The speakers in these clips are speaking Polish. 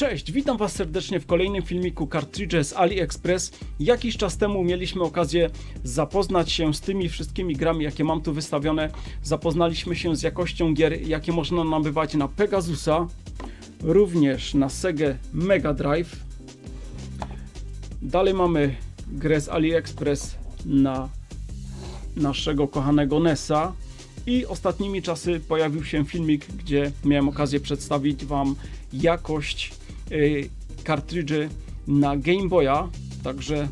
Cześć, witam Was serdecznie w kolejnym filmiku Cartridge z AliExpress. Jakiś czas temu mieliśmy okazję zapoznać się z tymi wszystkimi grami, jakie mam tu wystawione. Zapoznaliśmy się z jakością gier, jakie można nabywać na Pegasusa, również na Sega Mega Drive. Dalej mamy grę z AliExpress na naszego kochanego NESa. I ostatnimi czasy pojawił się filmik, gdzie miałem okazję przedstawić Wam jakość kartridży na Game Boya. Także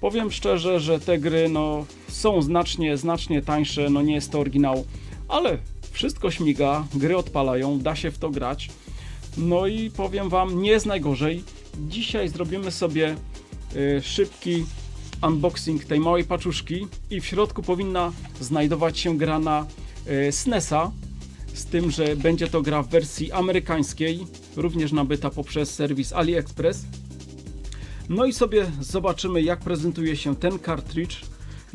powiem szczerze, że te gry no, są znacznie, znacznie tańsze. No nie jest to oryginał, ale wszystko śmiga, gry odpalają, da się w to grać. No i powiem Wam, nie jest najgorzej. Dzisiaj zrobimy sobie y, szybki unboxing tej małej paczuszki i w środku powinna znajdować się gra na y, SNESa, z tym, że będzie to gra w wersji amerykańskiej, również nabyta poprzez serwis AliExpress. No i sobie zobaczymy jak prezentuje się ten kartridż.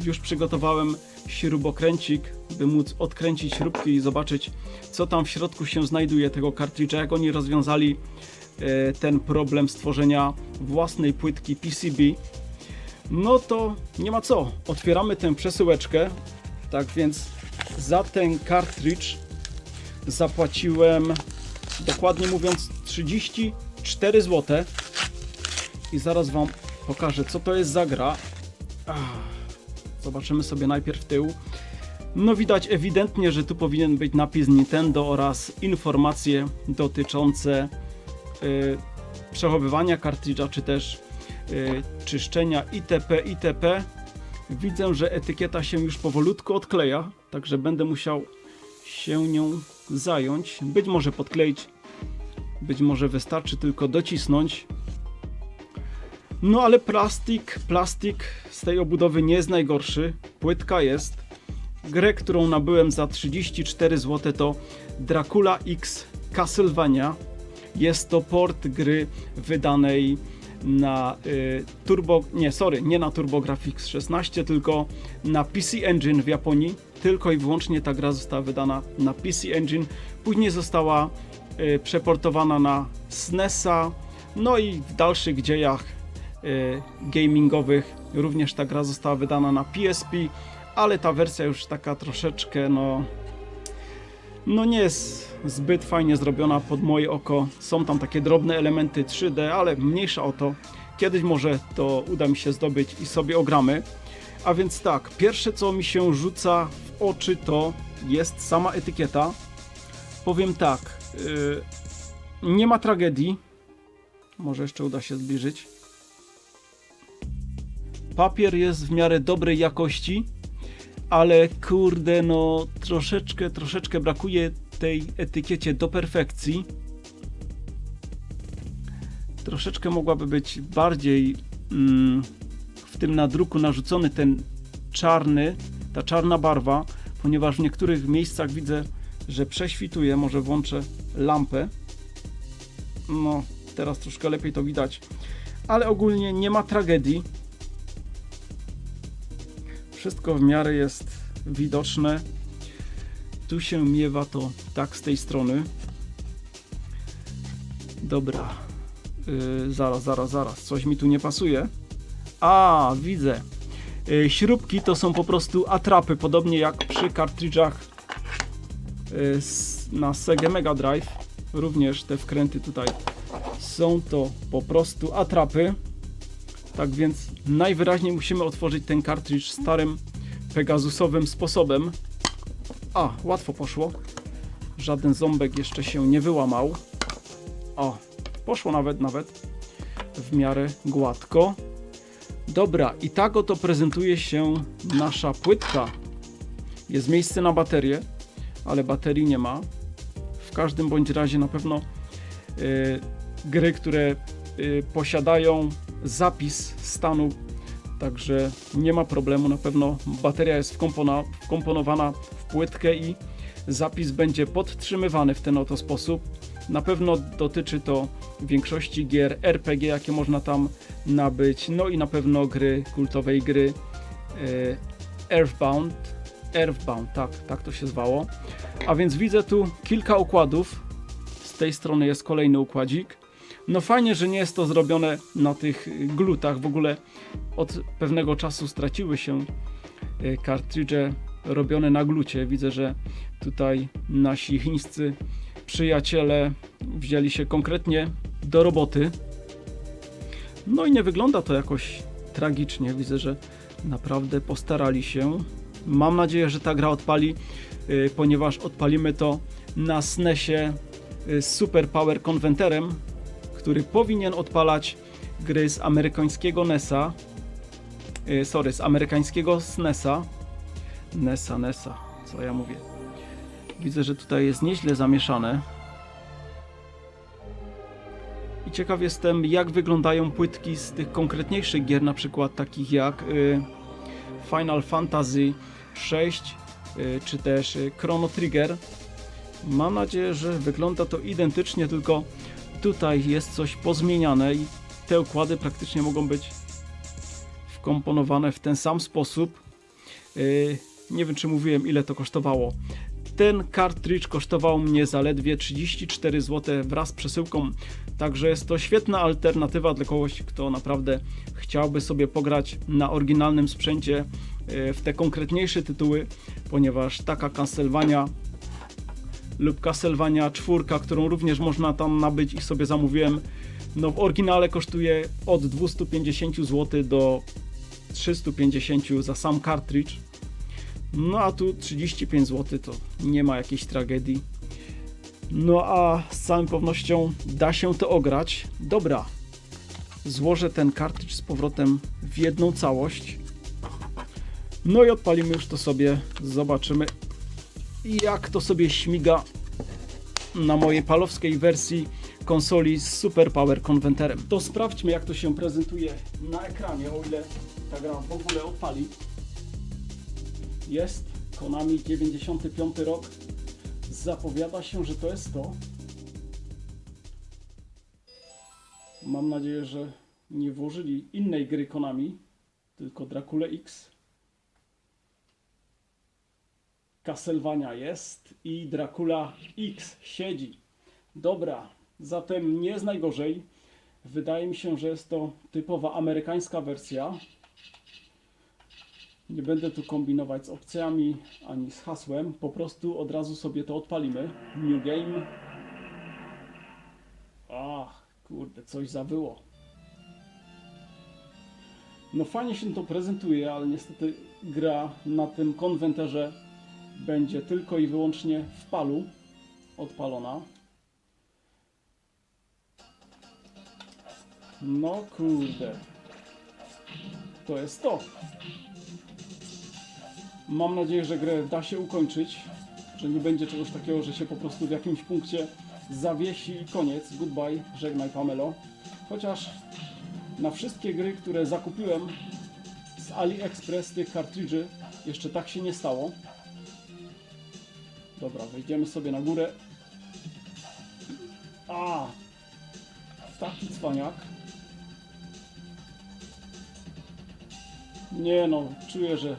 Już przygotowałem śrubokręcik, by móc odkręcić śrubki i zobaczyć co tam w środku się znajduje tego kartridża, jak oni rozwiązali e, ten problem stworzenia własnej płytki PCB. No to nie ma co, otwieramy tę przesyłeczkę. Tak więc za ten kartridż zapłaciłem dokładnie mówiąc 34 zł. I zaraz Wam pokażę co to jest za gra. Ach, Zobaczymy sobie najpierw tył. No widać ewidentnie, że tu powinien być napis Nintendo oraz informacje dotyczące y, przechowywania kartridża, czy też y, czyszczenia itp. itp. Widzę, że etykieta się już powolutku odkleja, także będę musiał się nią zająć. Być może podkleić, być może wystarczy tylko docisnąć. No ale plastik, plastik z tej obudowy nie jest najgorszy. Płytka jest. Grę, którą nabyłem za 34 zł to Dracula X Castlevania. Jest to port gry wydanej na y, Turbo, nie sorry, nie na TurboGrafx 16, tylko na PC Engine w Japonii. Tylko i wyłącznie ta gra została wydana na PC Engine. Później została y, przeportowana na SNESa. No i w dalszych dziejach y, gamingowych również ta gra została wydana na PSP, ale ta wersja już taka troszeczkę no no nie jest zbyt fajnie zrobiona pod moje oko. Są tam takie drobne elementy 3D, ale mniejsza o to. Kiedyś może to uda mi się zdobyć i sobie ogramy. A więc tak, pierwsze co mi się rzuca oczy to jest sama etykieta. Powiem tak, yy, nie ma tragedii. Może jeszcze uda się zbliżyć. Papier jest w miarę dobrej jakości, ale kurde, no troszeczkę, troszeczkę brakuje tej etykiecie do perfekcji. Troszeczkę mogłaby być bardziej mm, w tym nadruku narzucony ten czarny, ta czarna barwa, ponieważ w niektórych miejscach widzę, że prześwituje. Może włączę lampę. No, teraz troszkę lepiej to widać, ale ogólnie nie ma tragedii. Wszystko w miarę jest widoczne. Tu się miewa to tak z tej strony. Dobra. Yy, zaraz, zaraz, zaraz. Coś mi tu nie pasuje. A, widzę. Yy, śrubki to są po prostu atrapy, podobnie jak przy kartridżach yy, na Sega Mega Drive. Również te wkręty tutaj są to po prostu atrapy. Tak więc najwyraźniej musimy otworzyć ten kartridż starym Pegasusowym sposobem. A, łatwo poszło. Żaden ząbek jeszcze się nie wyłamał. O, poszło nawet, nawet w miarę gładko. Dobra, i tak oto prezentuje się nasza płytka. Jest miejsce na baterię, ale baterii nie ma. W każdym bądź razie na pewno yy, gry, które yy, posiadają zapis stanu, także nie ma problemu. Na pewno bateria jest wkompona, wkomponowana w płytkę i zapis będzie podtrzymywany w ten oto sposób. Na pewno dotyczy to większości gier RPG, jakie można tam nabyć, no i na pewno gry, kultowej gry e, Earthbound. Earthbound, tak, tak to się zwało. A więc widzę tu kilka układów z tej strony jest kolejny układzik. No fajnie, że nie jest to zrobione na tych glutach. W ogóle od pewnego czasu straciły się y, kartridże robione na glucie. Widzę, że tutaj nasi chińscy przyjaciele wzięli się konkretnie do roboty. No i nie wygląda to jakoś tragicznie. Widzę, że naprawdę postarali się. Mam nadzieję, że ta gra odpali, y, ponieważ odpalimy to na SNESie y, z Super Power Converterem, który powinien odpalać gry z amerykańskiego NESa. Y, Sorry, z amerykańskiego SNESa. NESa, NESa, co ja mówię. Widzę, że tutaj jest nieźle zamieszane. I ciekaw jestem, jak wyglądają płytki z tych konkretniejszych gier, na przykład takich jak y, Final Fantasy VI, y, czy też y, Chrono Trigger. Mam nadzieję, że wygląda to identycznie, tylko tutaj jest coś pozmieniane i te układy praktycznie mogą być wkomponowane w ten sam sposób. Nie wiem, czy mówiłem, ile to kosztowało. Ten kartridż kosztował mnie zaledwie 34 zł wraz z przesyłką, także jest to świetna alternatywa dla kogoś, kto naprawdę chciałby sobie pograć na oryginalnym sprzęcie e, w te konkretniejsze tytuły, ponieważ taka Castlevania lub Castlevania 4, którą również można tam nabyć i sobie zamówiłem, no w oryginale kosztuje od 250 zł do 350 za sam kartridż. No a tu 35 zł to nie ma jakiejś tragedii. No a z całą pewnością da się to ograć. Dobra, złożę ten kartridż z powrotem w jedną całość. No i odpalimy już to sobie, zobaczymy jak to sobie śmiga na mojej palowskiej wersji konsoli z Super Power Converterem. To sprawdźmy jak to się prezentuje na ekranie, o ile ta gra w ogóle odpali. Jest Konami 95 rok. Zapowiada się, że to jest to. Mam nadzieję, że nie włożyli innej gry Konami, tylko Dracula X. Castlevania jest i Dracula X siedzi. Dobra, zatem nie jest najgorzej. Wydaje mi się, że jest to typowa amerykańska wersja. Nie będę tu kombinować z opcjami ani z hasłem. Po prostu od razu sobie to odpalimy. New game. Ach, kurde, coś zawyło. No fajnie się to prezentuje, ale niestety gra na tym konwenterze będzie tylko i wyłącznie w palu odpalona. No kurde. To jest to. Mam nadzieję, że grę da się ukończyć, że nie będzie czegoś takiego, że się po prostu w jakimś punkcie zawiesi i koniec. Goodbye, żegnaj Pamelo. Chociaż na wszystkie gry, które zakupiłem z AliExpress tych kartridży, jeszcze tak się nie stało. Dobra, wejdziemy sobie na górę. A, taki cwaniak. Nie no, czuję, że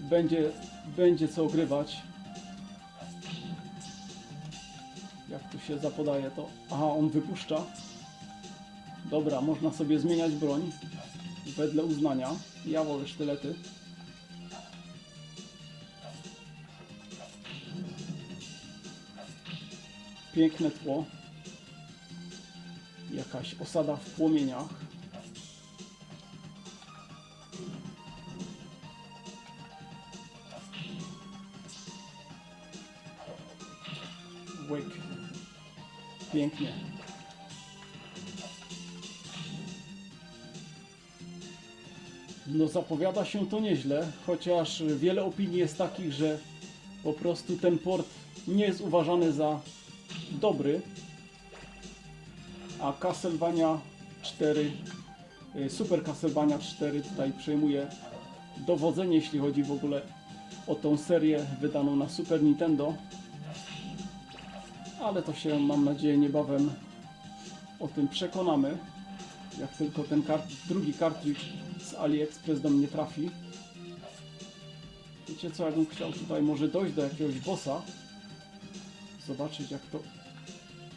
będzie, będzie co ogrywać. Jak tu się zapodaje to... Aha, on wypuszcza. Dobra, można sobie zmieniać broń wedle uznania. Ja wolę sztylety. Piękne tło. Jakaś osada w płomieniach. Pięknie. No zapowiada się to nieźle, chociaż wiele opinii jest takich, że po prostu ten port nie jest uważany za dobry. A Castlevania 4, y, Super Castlevania 4 tutaj przejmuje dowodzenie, jeśli chodzi w ogóle o tą serię wydaną na Super Nintendo. Ale to się, mam nadzieję, niebawem o tym przekonamy. Jak tylko ten kart drugi kartridż z AliExpress do mnie trafi. Wiecie co, ja bym chciał tutaj może dojść do jakiegoś bossa. Zobaczyć jak to...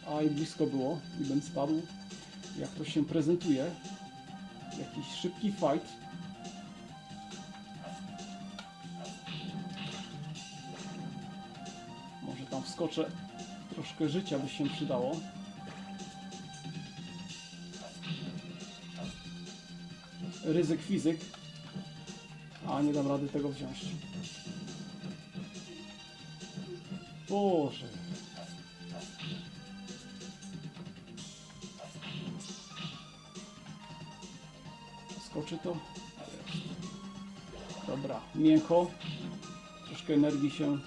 A i blisko było i bym spadł. Jak to się prezentuje. Jakiś szybki fight. Może tam wskoczę. Troszkę życia by się przydało. Ryzyk fizyk. A nie dam rady tego wziąć. Boże. Skoczy to? Dobra, miękko. Troszkę energii się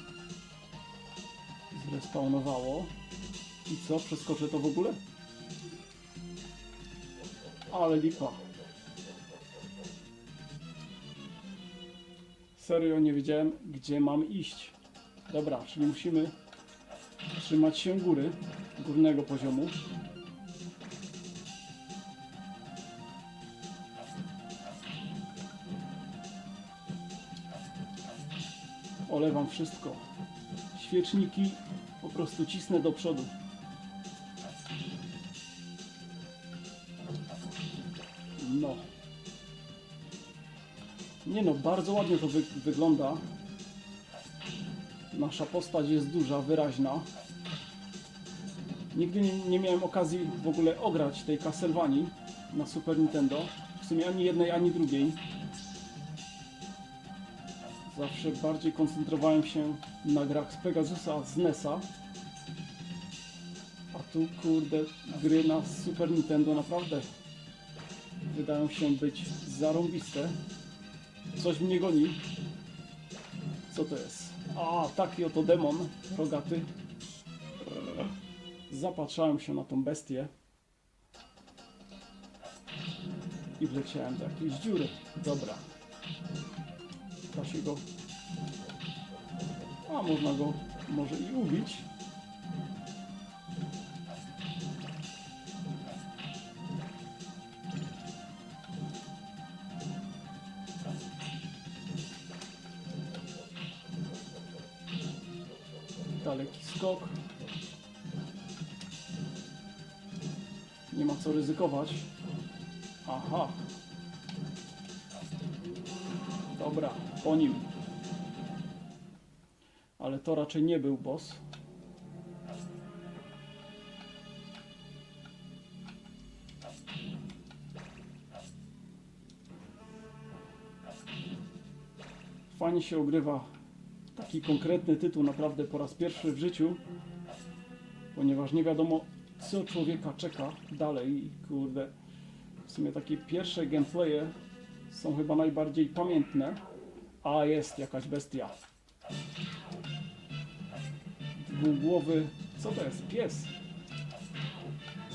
zrespawnowało. I co? Przeskoczę to w ogóle? Ale lipa. Serio nie wiedziałem, gdzie mam iść. Dobra, czyli musimy trzymać się góry, górnego poziomu. Olewam wszystko. Świeczniki prostu cisnę do przodu. No. Nie no, bardzo ładnie to wy wygląda. Nasza postać jest duża, wyraźna. Nigdy nie, nie miałem okazji w ogóle ograć tej Castlevanii na Super Nintendo. W sumie ani jednej, ani drugiej. Zawsze bardziej koncentrowałem się na grach z Pegasusa, z NESa. Tu kurde, gry na Super Nintendo naprawdę wydają się być zarąbiste. Coś mnie goni. Co to jest? A, taki oto demon rogaty. Zapatrzałem się na tą bestię. I wleciałem do jakiejś dziury. Dobra. Da się go... A, można go może i ubić. Daleki skok. Nie ma co ryzykować. Aha. Dobra, po nim. Ale to raczej nie był boss. Fajnie się ogrywa taki konkretny tytuł naprawdę po raz pierwszy w życiu, ponieważ nie wiadomo co człowieka czeka dalej kurde, w sumie takie pierwsze gameplaye są chyba najbardziej pamiętne, a jest jakaś bestia. Dwugłowy, co to jest? Pies.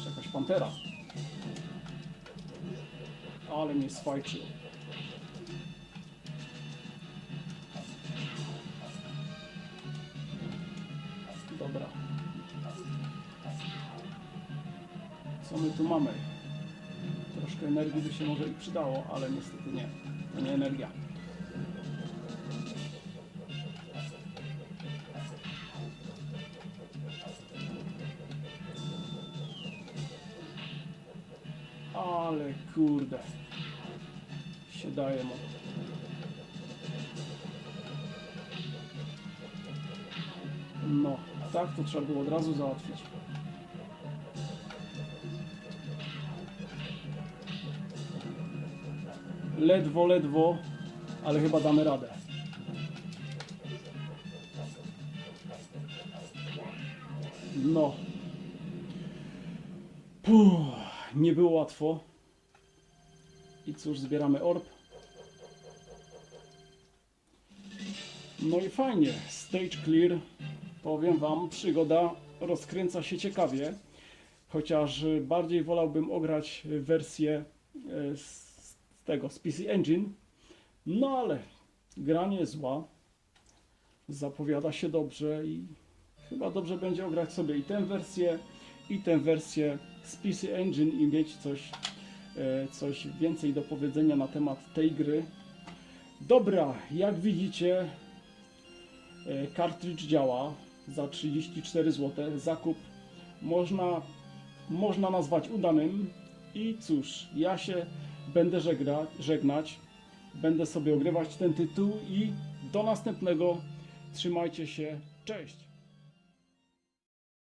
Jakaś pantera. Ale mnie swajczył. Tu mamy? Troszkę energii by się może i przydało, ale niestety nie. To nie energia. Ale kurde. Się daje mu. No, tak to trzeba było od razu załatwić. Ledwo, ledwo, ale chyba damy radę. No. Puh, nie było łatwo. I cóż, zbieramy orb. No i fajnie, stage clear. Powiem Wam, przygoda rozkręca się ciekawie. Chociaż bardziej wolałbym ograć wersję e, z z tego, z PC Engine. No ale gra nie zła. Zapowiada się dobrze i chyba dobrze będzie ograć sobie i tę wersję, i tę wersję z PC Engine i mieć coś, e, coś więcej do powiedzenia na temat tej gry. Dobra, jak widzicie, e, kartridż działa za 34 zł. Zakup można, można nazwać udanym. I cóż, ja się będę żegna, żegnać, będę sobie ogrywać ten tytuł i do następnego. Trzymajcie się, cześć!